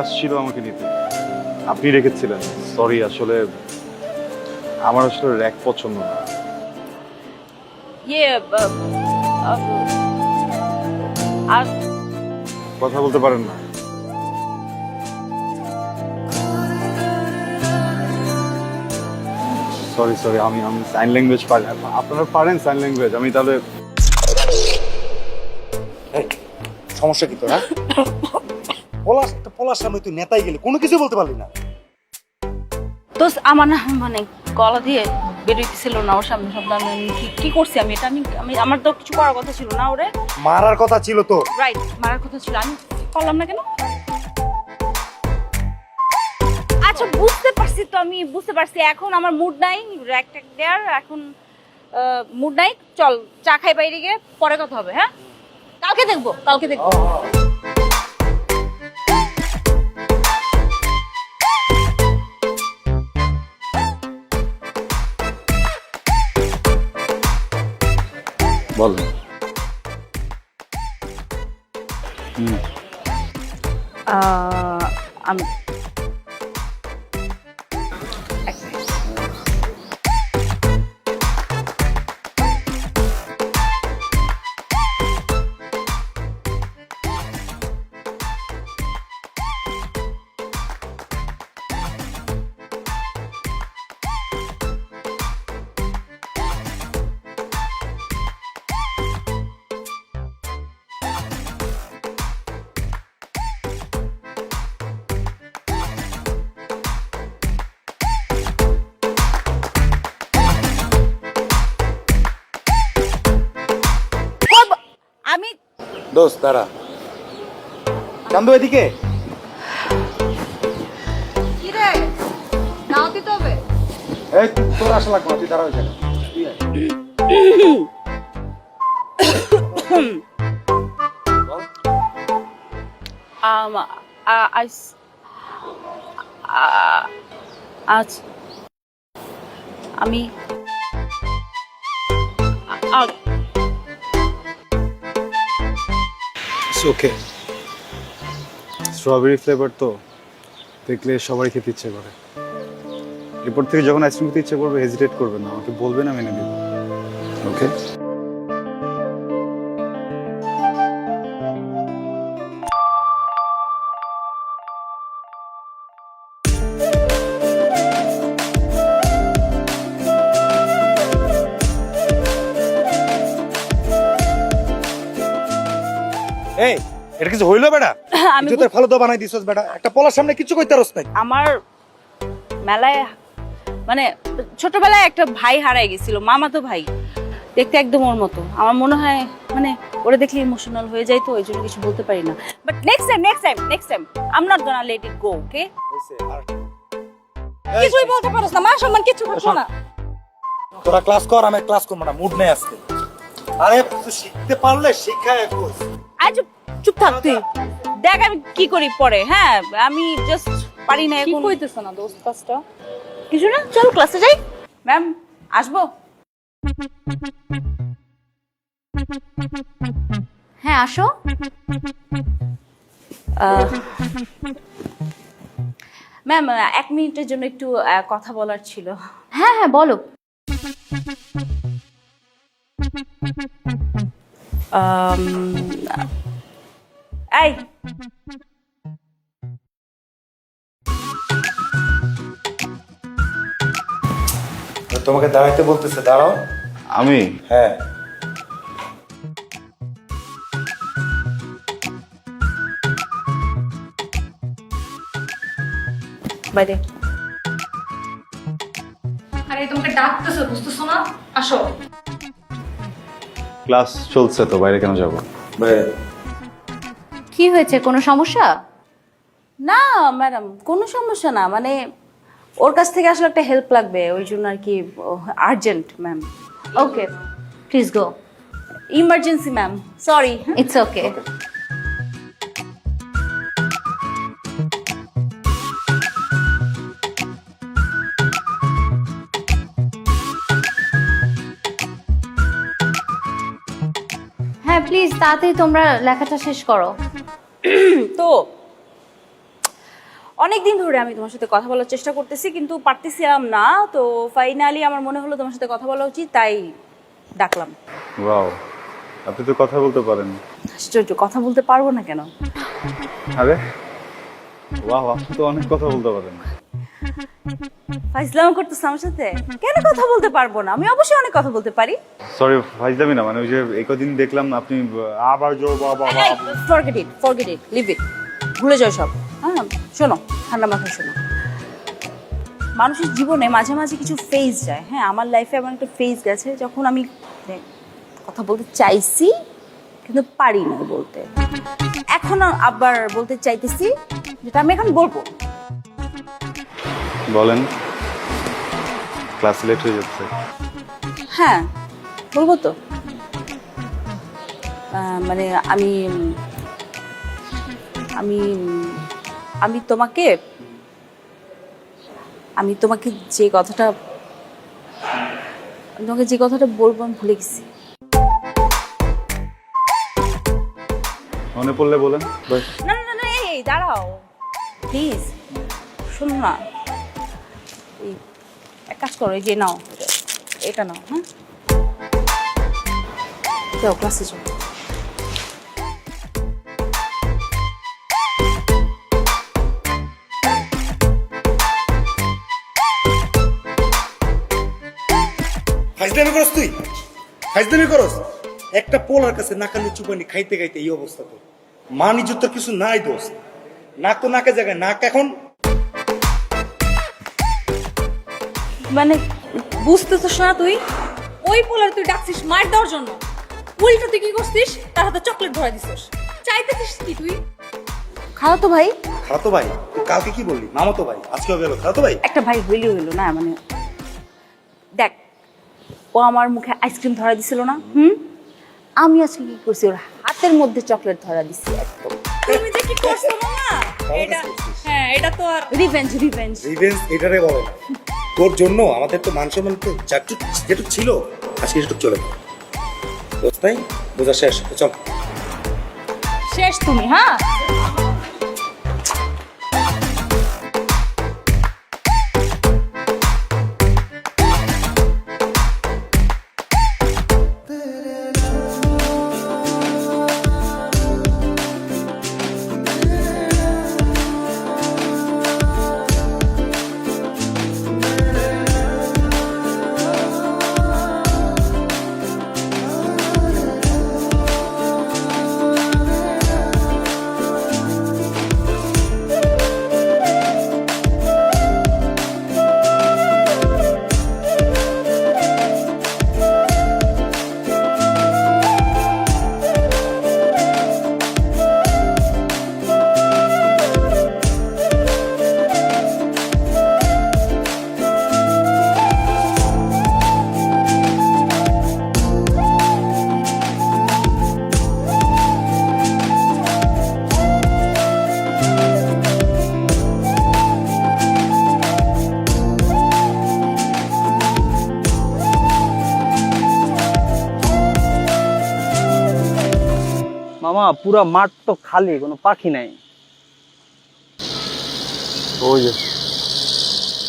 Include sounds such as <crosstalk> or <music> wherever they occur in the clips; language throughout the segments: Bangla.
আসছিল আমাকে নিতে। আপনি রেখেছিলেন। সরি আসলে আমার আসলে র্যাক পছন্দ না। ইয়ে আর কথা বলতে পারেন না। সরি সরি আমি আমি সাইন ল্যাঙ্গুয়েজ পারি আপনারা পারেন সাইন ল্যাঙ্গুয়েজ আমি তাহলে সমস্যা কি তোর হ্যাঁ? <laughs> পলাশ পলাশ সামনে তুই নেতাই গেলি কোনো কিছু বলতে পারলি না। তো আমার না মানে গলা দিয়ে বেরোইতেছিল না ওর সামনে। শব্দ আমি আমি কি- কি করছি আমি? এটা আমি আমি আমার তো কিছু করার কথা ছিল না ওরে। মারার কথা ছিল তো। রাইট মারার কথা ছিল। আমি পারলাম না কেন? আচ্ছা বুঝতে পারছি তো আমি বুঝতে পারছি। এখন আমার মুড নাই র্যাক ট্যাক দেয়ার এখন মুড নাই। চল চা খাই বাইরে গিয়ে পরে কথা হবে হ্যাঁ? কালকে দেখব কালকে দেখব। আহ, আমি দোস্ত দাঁড়া চান্দু এদিকে কি রে নাও এই তোর আসা লাগবে তুই দাঁড়া ওইখানে তুই আয়। বল। um, uh, I, uh, আজ আমি আ- ওকে স্ট্রবেরি ফ্লেভার তো দেখলে সবারই খেতে ইচ্ছে করে। এরপর থেকে যখন আইসক্রিম খেতে ইচ্ছে করবে হেজিটেট করবে না। আমাকে বলবেন আমি এনে দেবো ওকে এই এটা কিছু হইল বেটা? আমি তুই তোর ভালো তো বানাই দিছস বেটা। একটা পলার সামনে কিছু কইতে পারস না আমার মেলায় মানে ছোটবেলায় একটা ভাই হারাই গেছিল মামাতো ভাই। দেখতে একদম ওর মতো। আমার মনে হয় মানে ওরে দেখলে ইমোশনাল হয়ে যায় তো ওই জন্য কিছু বলতে পারি না। But next time next time next time I'm not gonna let it go okay কিছুই বলতে পারোস না মা সম্মান কিছু করব না। তোরা ক্লাস কর আমি ক্লাস করব না মুড নেই আজকে। আরে তুই শিখতে পারলে শিখায় আজ চুপ থাক তুই। দেখ আমি কি করি পরে হ্যাঁ? আমি জাস্ট পারি না কি এখন। কইতেছ না দোস্ত কাজটা? কিছু না চল ক্লাসে যাই। ম্যাম আসব? হ্যাঁ আসো। ম্যাম এক মিনিটের জন্য একটু কথা বলার ছিল। হ্যাঁ হ্যাঁ বলো। এই তোমাকে দাঁড়াইতে বলতেছে দাঁড়াও। আমি? হ্যাঁ। বাইরে। আরে তোমাকে ডাকতেছে বুঝতেছো না? আসো। ক্লাস চলছে তো বাইরে কেন যাব? কি হয়েছে কোনো সমস্যা? না ম্যাডাম কোনো সমস্যা না মানে ওর কাছ থেকে আসলে একটা হেল্প লাগবে ওই জন্য আর কি urgent ma'am okay please go emergency ma'am sorry it's okay তাড়াতাড়ি তোমরা লেখাটা শেষ করো। <clears throat> তো অনেক দিন ধরে আমি তোমার সাথে কথা বলার চেষ্টা করতেছি কিন্তু পারতেছিলাম না। তো ফাইনালি আমার মনে হলো তোমার সাথে কথা বলা উচিত তাই ডাকলাম। ওয়াও আপনি তো কথা বলতে পারেন আশ্চর্য কথা বলতে পারব না কেন? আরে ওয়াও আপনি তো অনেক কথা বলতে পারেন ফাইজলাম করতেছ আমার সাথে? কেন কথা বলতে পারব না? আমি অবশ্যই অনেক কথা বলতে পারি। সরি না মানে ওই যে দেখলাম আপনি আবার জো বাবা forget it forget it leave it ভুলে যাও সব। হ্যাঁ শোনো ঠান্ডা মাথায় শোনো। মানুষের জীবনে মাঝে মাঝে কিছু ফেজ যায়। হ্যাঁ আমার লাইফে এমন একটা ফেজ গেছে যখন আমি মানে কথা বলতে চাইছি কিন্তু পারি না বলতে। এখন আবার বলতে চাইতেছি যেটা আমি এখন বলব। বলেন ক্লাস লেট হয়ে যাচ্ছে। হ্যাঁ বলব তো? মানে আমি আমি আমি তোমাকে আমি তোমাকে যে কথাটা তোমাকে যে কথাটা বলব আমি ভুলে গেছি। মনে পড়লে বলেন না না না, এই দাঁড়াও। প্লিজ শোনো না। এই, এক কাজ করো, এই যে নাও। এটা- নাও হ্যাঁ? যাও ক্লাসে যাও। ফাইজদামি করস তুই? ফাইজদামি করস? একটা পোলার কাছে নাকানি চুপানি খাইতে খাইতে এই অবস্থা তো মান ইজ্জত কিছু নাই দোষ নাক তো নাকের জায়গায়, নাক এখন মানে বুঝতেছিস না তুই? ওই পোলার তুই ডাকছিস মার দেওয়ার জন্য। উল্টো তুই কি করছিস? তার হাতে চকলেট ধরা দিছিস। চাইতেছিস কি তুই? খাও তো ভাই। খাতো ভাই তুই কালকে কি বললি? মামা তো ভাই আজকেও গেল খাতো ভাই? একটা ভাই হইলে হইল না মানে দেখ ও আমার মুখে আইসক্রিম ধরা দিছিল না হুম? আমি আজকে কি করছি? ওর হাতের মধ্যে চকলেট ধরা দিছি একদম। তুমি যে কি করছ না এটা হ্যাঁ এটা তো আর রিভেঞ্জ রিভেঞ্জ রিভেন্স এটারে বলে না। তোর জন্য আমাদের তো মান সম্মান যাটুক যেটুক ছিল, আজকে সেটুক চলে গেল। বুঝতে বোঝা শেষ। শেষ তুমি হ্যাঁ? মামা পুরা মাঠ তো খালি কোনো পাখি নাই। ওই যে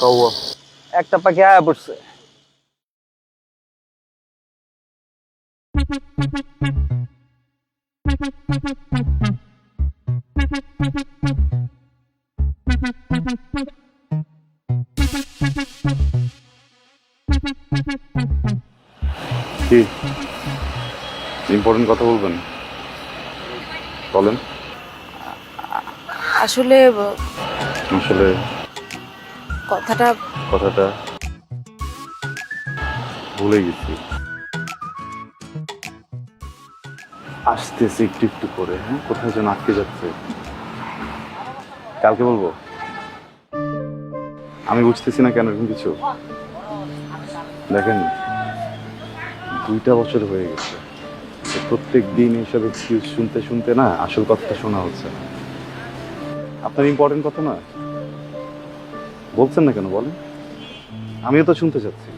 কাউয়া একটা পাখি আয়া পড়ছে। কি? ইম্পর্টেন্ট কথা বলবেন? বলেন। আসলে আসলে কথাটা কথাটা ভুলে গেছি। আসতেছে একটু একটু করে হ্যাঁ? কোথায় যেন আটকে যাচ্ছে। কালকে বলব? আমি বুঝতেছি না কেন এরকম কিছু। দেখেন দুইটা বছর হয়ে গেছে। প্রত্যেক দিন এইসব এক্সকিউজ শুনতে শুনতে না আসল কথাটা শোনা হচ্ছে। না আপনার ইম্পর্টেন্ট কথা না? বলছেন না কেন? বলেন। আমিও তো শুনতে চাচ্ছি।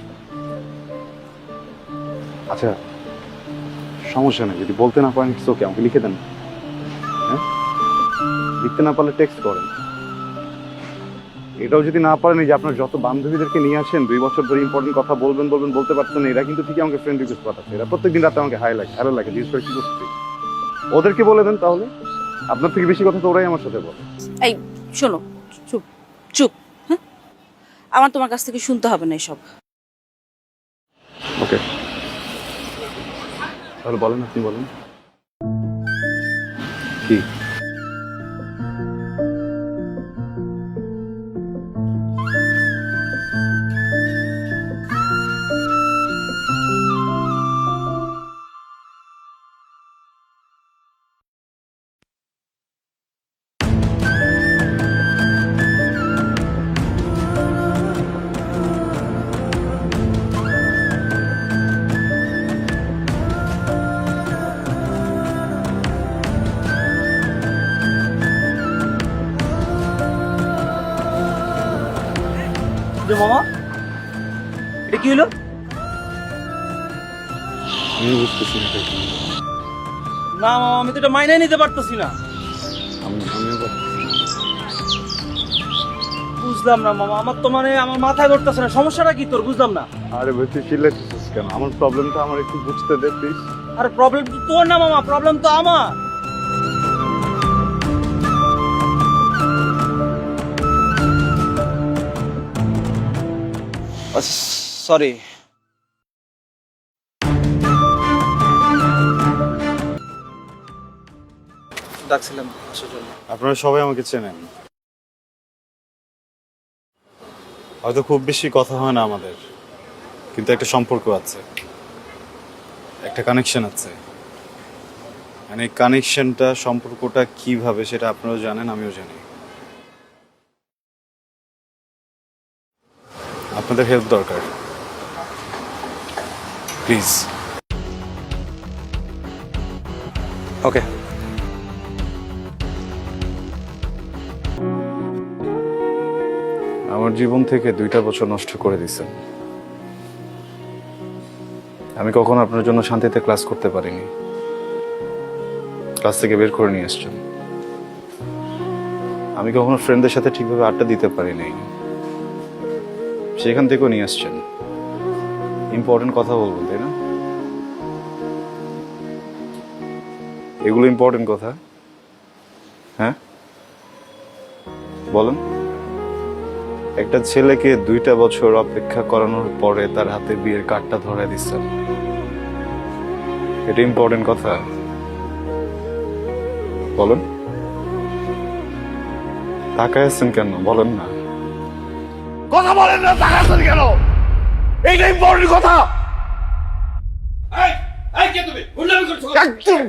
আচ্ছা সমস্যা নেই। যদি বলতে না পারেন ইটস ওকে আমাকে লিখে দেন। হ্যাঁ? লিখতে না পারলে টেক্সট করেন। এটাও যদি না পারেন এই যে আপনার যত বান্ধবীদেরকে নিয়ে আসেন দুই বছর ধরে ইম্পর্টেন্ট কথা বলবেন বলবেন বলতে পারছেন না এরা কিন্তু ঠিকই আমাকে ফ্রেন্ড রিকোয়েস্ট পাঠাচ্ছে। এরা প্রত্যেকদিন রাতে আমাকে হাই লাগে ভালো লাগে জিজ্ঞেস করে কি করছি ওদেরকে বলে দেন তাহলে। আপনার থেকে বেশি কথা তো ওরাই আমার সাথে বলে। এই শোনো চুপ চুপ হ্যাঁ? আমার তোমার কাছ থেকে শুনতে হবে না এসব। ওকে তাহলে বলেন আপনি বলেন। কি? যে মামা? এটা কি হলো? আমি বুঝতেছি না না মামা আমি তো এটা মাইনে নিতে পারতেছি না। বুঝলাম না মামা আমার তো মানে আমার মাথায় ধরতেছে না। সমস্যাটা কি তোর? বুঝলাম না। আরে ভাই তুই কেন? আমার প্রবলেমটা আমার একটু বুঝতে দে প্লিজ আরে প্রবলেম তো তোর না মামা প্রবলেম তো আমার। সরি ডাকছিলাম আসার জন্য। আপনারা সবাই আমাকে চেনেন। হয়তো খুব বেশি কথা হয় না আমাদের কিন্তু একটা সম্পর্ক আছে। একটা কানেকশন আছে। মানে কানেকশনটা সম্পর্কটা কীভাবে সেটা আপনারাও জানেন আমিও জানি। আপনাদের হেল্প দরকার। প্লিজ ওকে আমার জীবন থেকে দুইটা বছর নষ্ট করে দিছেন আমি কখনো আপনার জন্য শান্তিতে ক্লাস করতে পারিনি। ক্লাস থেকে বের করে নিয়ে আসছেন। আমি কখনো ফ্রেন্ডদের সাথে ঠিকভাবে আড্ডা দিতে পারিনি সেখান থেকেও নিয়ে আসছেন। ইম্পর্টেন্ট কথা বলবেন তাই না? এগুলো ইম্পর্টেন্ট কথা। হ্যাঁ? বলেন। একটা ছেলেকে দুইটা বছর অপেক্ষা করানোর পরে তার হাতে বিয়ের কার্ডটা ধরে দিচ্ছেন। এটা ইম্পর্টেন্ট কথা। বলেন। তাকায় আছেন কেন? বলেন না। কথা বলেন না তাকাচ্ছেন কেন? এইটা ইম্পর্টেন্ট কথা। একদম।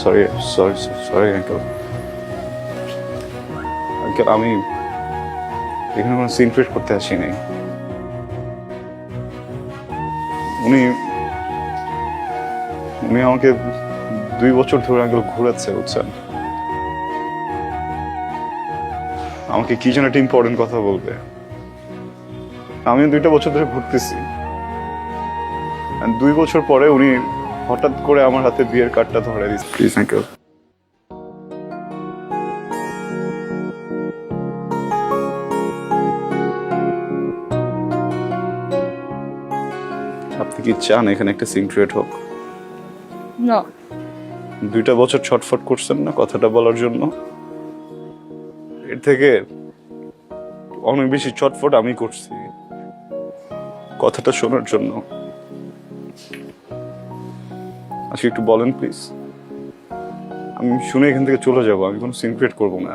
Sorry sorry sorry uncle uncle আমি এখানে কোনো সিন ক্রিয়েট করতে আসি নাই। উনি উনি আমাকে দুই বছর ধরে আঙ্কেল ঘুরাচ্ছে বুঝছেন? আমাকে কি যেন একটা ইম্পর্টেন্ট কথা বলবে। আমি দুইটা বছর ধরে ঘুরতেছি। দুই বছর পরে উনি হঠাৎ করে আমার হাতে বিয়ের কার্ডটা ধরে দিচ্ছে প্লিজ আঙ্কেল আপনি কি চান এখানে একটা সিন ক্রিয়েট হোক? না। দুইটা বছর ছটফট করছেন না কথাটা বলার জন্য? এর থেকে অনেক বেশি ছটফট আমি করছি কথাটা শোনার জন্য। আজকে একটু বলেন প্লিজ আমি শুনে এখান থেকে চলে যাব, আমি কোনো সিন ক্রিয়েট করব না।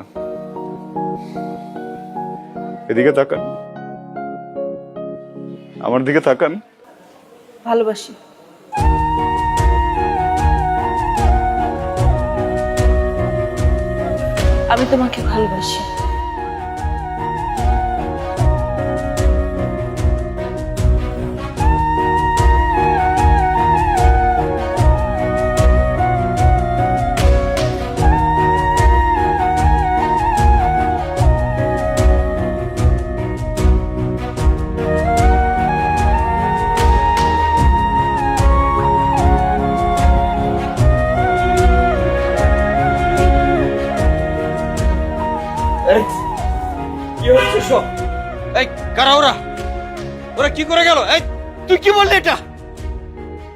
এদিকে তাকান। আমার দিকে তাকান। ভালোবাসি। আমি তোমাকে ভালোবাসি। কারা ওরা? ওরা কি করে গেল? এই, তুই কি বললি এটা?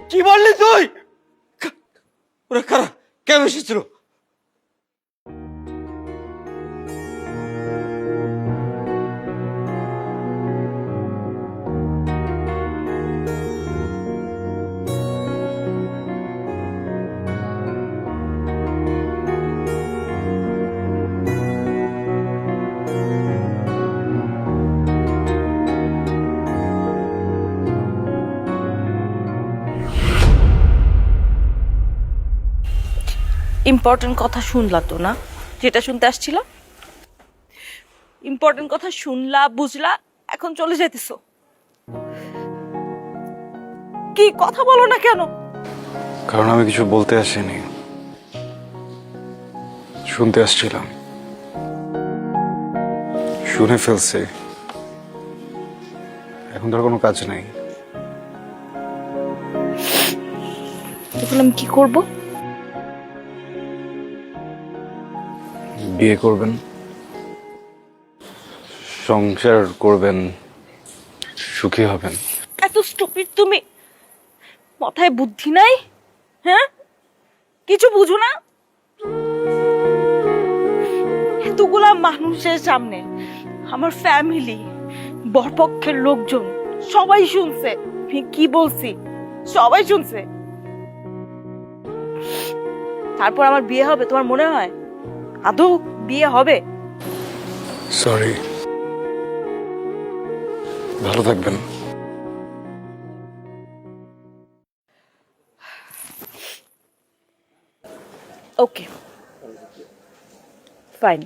কি বললি তুই? ওরা কারা? কেন এসেছিল? ইম্পর্টেন্ট কথা শুনলা তো না? যেটা শুনতে আসছিল? ইম্পর্টেন্ট কথা শুনলা বুঝলা এখন চলে যাইতেছো। কি কথা বলো না কেন? কারণ আমি কিছু বলতে আসিনি। শুনতে আসছিলাম। শুনে ফেলছি। এখন তার কোনো কাজ নেই। এখন আমি কি করব? বিয়ে করবেন? সংসার করবেন, সুখী হবেন। এত স্টুপিড তুমি। মাথায় বুদ্ধি নাই? হ্যাঁ? কিছু বুঝো না? এতগুলা মানুষের সামনে আমার ফ্যামিলি বরপক্ষের লোকজন, সবাই শুনছে। কি বলছি? সবাই শুনছে। তারপর আমার বিয়ে হবে, তোমার মনে হয়? আদৌ বিয়ে হবে? সরি ভালো থাকবেন। Okay fine